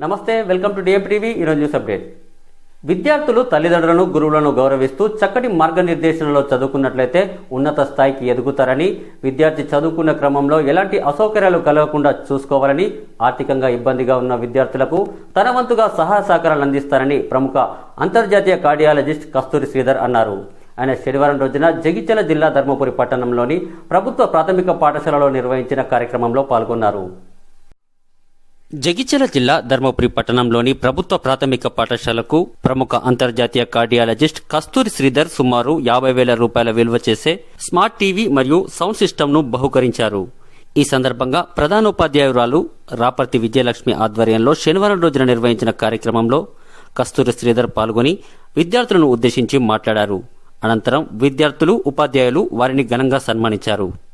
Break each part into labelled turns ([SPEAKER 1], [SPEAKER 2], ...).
[SPEAKER 1] నమస్తే welcome to DM TV ఈరోజు news update. విద్యార్థులు తల్లిదండ్రులను గురువులను గౌరవిస్తూ చక్కటి మార్గనిర్దేశనలో చదువుకున్నట్లయితే ఉన్నత స్థాయికి ఎదుగుతారని విద్యార్థి చదువుకున్న క్రమంలో ఎలాంటి అసౌకర్యాలు కలగకుండా చూసుకోవాలని ఆర్థికంగా ఇబ్బందిగా ఉన్న విద్యార్థులకు తన వంతుగా సహాయ సహకారాలు అందిస్తారని ప్రముఖ అంతర్జాతీయ కార్డియాలజిస్ట్ కస్తూరి శ్రీధర్ అన్నారు. ఆయన శనివారం రోజున జగిత్యాల జిల్లా ధర్మపురి పట్టణంలోని ప్రభుత్వ ప్రాథమిక పాఠశాలలో నిర్వహించిన కార్యక్రమంలో పాల్గొన్నారు. జగిత్యాల జిల్లా ధర్మపురి పట్టణంలోని ప్రభుత్వ ప్రాథమిక పాఠశాలకు ప్రముఖ అంతర్జాతీయ కార్డియాలజిస్ట్ కస్తూరి శ్రీధర్ సుమారు యాభై వేల రూపాయల విలువ చేసే స్మార్ట్ టీవీ మరియు సౌండ్ సిస్టమ్ను బహుకరించారు. ఈ సందర్భంగా ప్రధానోపాధ్యాయురాలు రాపర్తి విజయలక్ష్మి ఆధ్వర్యంలో శనివారం రోజున నిర్వహించిన కార్యక్రమంలో కస్తూరి శ్రీధర్ పాల్గొని విద్యార్థులను ఉద్దేశించి మాట్లాడారు. అనంతరం విద్యార్థులు ఉపాధ్యాయులు వారిని ఘనంగా సన్మానించారు.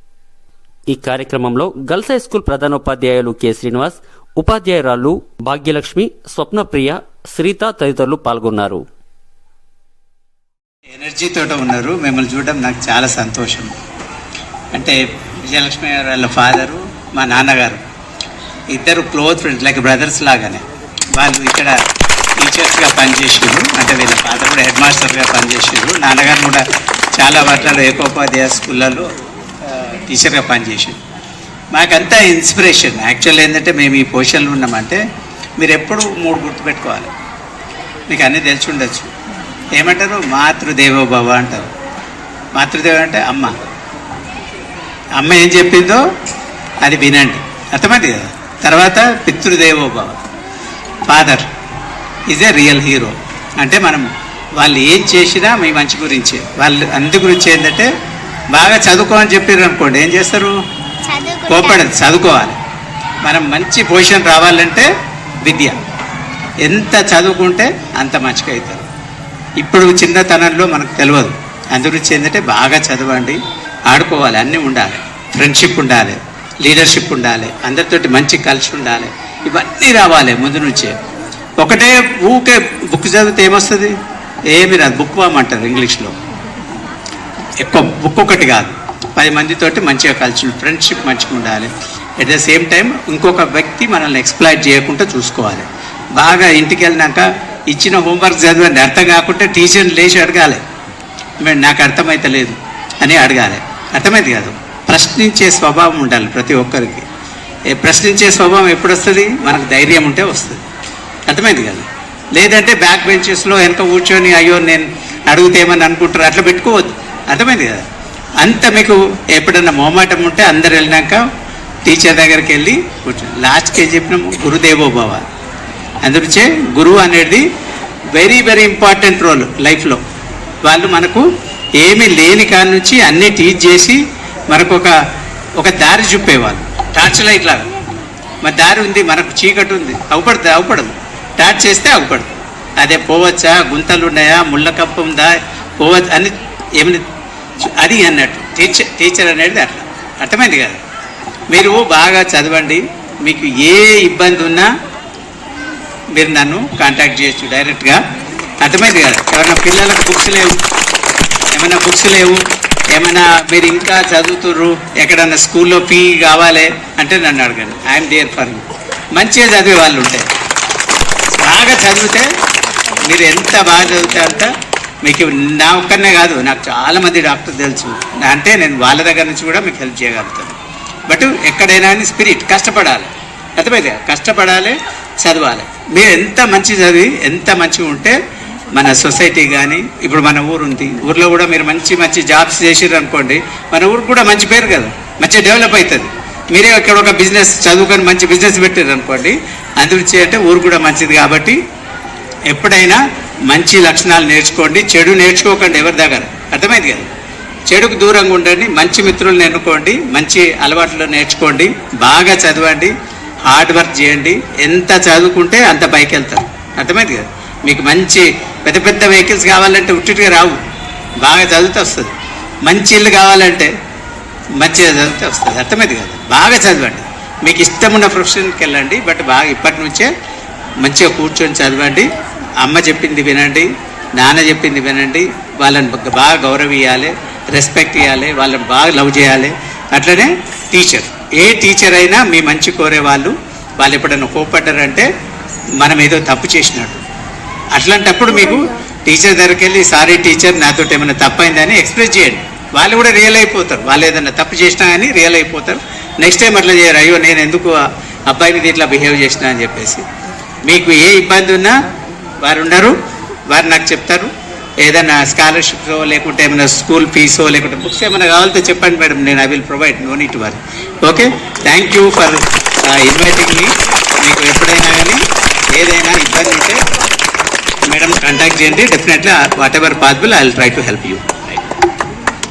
[SPEAKER 1] ఈ కార్యక్రమంలో గర్ల్స్ హై స్కూల్ ప్రధానోపాధ్యాయులు కె శ్రీనివాస్ ఉపాధ్యాయురాలు భాగ్యలక్ష్మి స్వప్నప్రియ శ్రీత తదితరులు పాల్గొన్నారు.
[SPEAKER 2] ఎనర్జీతో ఉన్నారు. మిమ్మల్ని చూడడం నాకు చాలా సంతోషం. అంటే విజయలక్ష్మి గారు వాళ్ళ ఫాదరు మా నాన్నగారు. ఇద్దరు క్లోజ్ ఫ్రెండ్స్ లైక్ బ్రదర్స్ లాగానే. వాళ్ళు ఇక్కడ టీచర్స్గా పనిచేసారు అంటే వీళ్ళ ఫాదర్ కూడా హెడ్ మాస్టర్గా పనిచేసారు నాన్నగారు కూడా చాలా వాటిలో ఏకోపాధ్యాయ స్కూళ్ళలో. టీచర్గా పనిచేసారు మాకంతా ఇన్స్పిరేషన్. యాక్చువల్ ఏంటంటే మేము ఈ పొజిషన్లో ఉన్నామంటే మీరు ఎప్పుడు మూడు గుర్తుపెట్టుకోవాలి. మీకు అన్నీ తెలిసి ఉండొచ్చు. ఏమంటారు? మాతృదేవో భవ అంటారు. మాతృదేవ అంటే అమ్మ. అమ్మ ఏం చెప్పిందో అది వినండి. అర్థమైంది కదా? తర్వాత పితృదేవో భవ. Father is a real hero అంటే మనం వాళ్ళు ఏం చేసినా మీ మంచి గురించే. వాళ్ళు అందు గురించి ఏంటంటే బాగా చదువుకోమని చెప్పారు అనుకోండి ఏం చేస్తారు? కోపడదు చదువుకోవాలి. మనం మంచి పొజిషన్ రావాలంటే విద్య. ఎంత చదువుకుంటే అంత మంచిగా అవుతారు. ఇప్పుడు చిన్నతనంలో మనకు తెలియదు అందుగురించి ఏంటంటే బాగా చదవండి ఆడుకోవాలి అన్నీ ఉండాలి. ఫ్రెండ్షిప్ ఉండాలి లీడర్షిప్ ఉండాలి అందరితోటి మంచి కలిసి ఉండాలి ఇవన్నీ రావాలి ముందు నుంచే. ఒకటే ఊకే బుక్ చదివితే ఏమొస్తుంది? ఏమి రాదు. బుక్ వామ్ అంటారు ఇంగ్లీష్లో. ఎక్కువ బుక్ కాదు. పది మందితోటి మంచిగా కలిసి ఫ్రెండ్షిప్ మంచిగా ఉండాలి. అట్ ద సేమ్ టైం ఇంకొక వ్యక్తి మనల్ని ఎక్స్ప్లాయిట్ చేయకుండా చూసుకోవాలి. బాగా ఇంటికి వెళ్ళినాక ఇచ్చిన హోంవర్క్ చదివండి. అర్థం కాకుండా టీచర్ని లేచి అడగాలి. మేము నాకు అర్థమైతలేదు అని అడగాలి. అర్థమైంది కాదు. ప్రశ్నించే స్వభావం ఉండాలి ప్రతి ఒక్కరికి. ఏ ప్రశ్నించే స్వభావం ఎప్పుడు వస్తుంది మనకు ధైర్యం ఉంటే వస్తుంది. అర్థమైంది కదా? లేదంటే బ్యాక్ బెంచెస్లో వెనక కూర్చొని అయ్యో నేను అడిగితే ఏమని అనుకుంటారు? అట్లా పెట్టుకోవద్దు. అర్థమైంది కదా? అంత మీకు ఎప్పుడన్నా మొహమాటం ఉంటే అందరు వెళ్ళినాక టీచర్ దగ్గరికి వెళ్ళి కూర్చొని లాస్ట్కి ఏం చెప్పినాము గురుదేవో భవ. అందుకే గురువు అనేది వెరీ వెరీ ఇంపార్టెంట్ రోల్ లైఫ్లో. వాళ్ళు మనకు ఏమీ లేని కాడి నుంచి అన్నీ టీచ్ చేసి మనకు ఒక ఒక దారి చూపేవాళ్ళు. టార్చ్ లైట్ లాగా. మరి దారి ఉంది మనకు చీకటి ఉంది. అవపడుతుంది అవపడదు. టార్చ్ చేస్తే అవపడదు. అదే పోవచ్చా? గుంతలు ఉన్నాయా? ముళ్ళ కప్ప ఉందా? పోవచ్చు? అని ఏమైనా అది అన్నట్టు. టీచర్ టీచర్ అనేది అట్లా. అర్థమైంది కదా? మీరు బాగా చదవండి. మీకు ఏ ఇబ్బంది ఉన్నా మీరు నన్ను కాంటాక్ట్ చేయొచ్చు డైరెక్ట్గా అర్థమైంది కదా? ఎవరైనా పిల్లలకు బుక్స్ లేవు. ఏమైనా బుక్స్ లేవు. ఏమైనా మీరు ఇంకా చదువుతుర్రు. ఎక్కడన్నా స్కూల్లో ఫీ కావాలి అంటే నన్ను అడగండి. ఐఎమ్ డియర్ ఫర్ యూ మంచిగా చదివే వాళ్ళు ఉంటాయి బాగా చదివితే మీరు ఎంత బాగా చదివితే అంత మీకు నా ఒక్కనే కాదు నాకు చాలా మంది డాక్టర్ తెలుసు. అంటే నేను వాళ్ళ దగ్గర నుంచి కూడా మీకు హెల్ప్ చేయగలుగుతాను. బట్ ఎక్కడైనా స్పిరిట్ కష్టపడాలి. అర్థమైతే కష్టపడాలి చదవాలి. మీరు ఎంత మంచి చదివి ఎంత మంచిగా ఉంటే మన సొసైటీ కానీ ఇప్పుడు మన ఊరు ఉంది. ఊర్లో కూడా మీరు మంచి మంచి జాబ్స్ చేసిర్రు అనుకోండి మన ఊరికి కూడా మంచి పేరు కదా మంచిగా డెవలప్ అవుతుంది మీరే ఇక్కడ ఒక బిజినెస్ చదువుకొని మంచి బిజినెస్ పెట్టారు అనుకోండి అందుగురించి అంటే ఊరు కూడా మంచిది కాబట్టి ఎప్పుడైనా మంచి లక్షణాలు నేర్చుకోండి. చెడు నేర్చుకోకండి ఎవరి దగ్గర? అర్థమైంది కదా? చెడుకు దూరంగా ఉండండి మంచి మిత్రులను ఎన్నుకోండి మంచి అలవాట్లు నేర్చుకోండి బాగా చదవండి హార్డ్ వర్క్ చేయండి. ఎంత చదువుకుంటే అంత పైకి వెళ్తారు అర్థమైంది కదా? మీకు మంచి పెద్ద పెద్ద వెహికల్స్ కావాలంటే ఉట్టిగా రావు. బాగా చదివితే వస్తుంది. మంచి ఇల్లు కావాలంటే మంచిగా చదివితే వస్తుంది. అర్థమైంది కదా? బాగా చదవండి. మీకు ఇష్టమున్న ప్రొఫెషన్కి వెళ్ళండి బట్ బాగా ఇప్పటి నుంచే మంచిగా కూర్చొని చదవండి. అమ్మ చెప్పింది వినండి నాన్న చెప్పింది వినండి వాళ్ళని బాగా గౌరవించాలి రెస్పెక్ట్ ఇవ్వాలి వాళ్ళని బాగా లవ్ చేయాలి. అట్లనే టీచర్ ఏ టీచర్ అయినా మీ మంచి కోరే వాళ్ళు వాళ్ళు ఎప్పుడైనా కోపడ్డారంటే మనం ఏదో తప్పు చేసినట్టు. అట్లాంటప్పుడు మీకు టీచర్ దగ్గరికి వెళ్ళి సారీ టీచర్ నాతో ఏమైనా తప్పైందని ఎక్స్ప్రెస్ చేయండి. వాళ్ళు కూడా రియల్ అయిపోతారు. వాళ్ళు ఏదైనా తప్పు చేసినా కానీ రియల్ అయిపోతారు. నెక్స్ట్ టైం అట్లా చేయరు. అయ్యో నేను ఎందుకు ఆ అబ్బాయి మీద ఇట్లా బిహేవ్ చేసినా? అని చెప్పేసి. మీకు ఏ ఇబ్బంది ఉన్నా వారు ఉన్నారు వారు నాకు చెప్తారు. ఏదైనా స్కాలర్షిప్ లేకుంటే ఏమైనా స్కూల్ ఫీసో లేకుంటే బుక్స్ ఏమైనా కావాలంటే చెప్పండి మేడం నేను I will provide. No need worry okay? Thank you for inviting me. మీకు ఎప్పుడైనా కానీ ఏదైనా ఇబ్బంది ఉంటే మేడం కాంటాక్ట్ చేయండి. Definitely whatever possible I will try to help you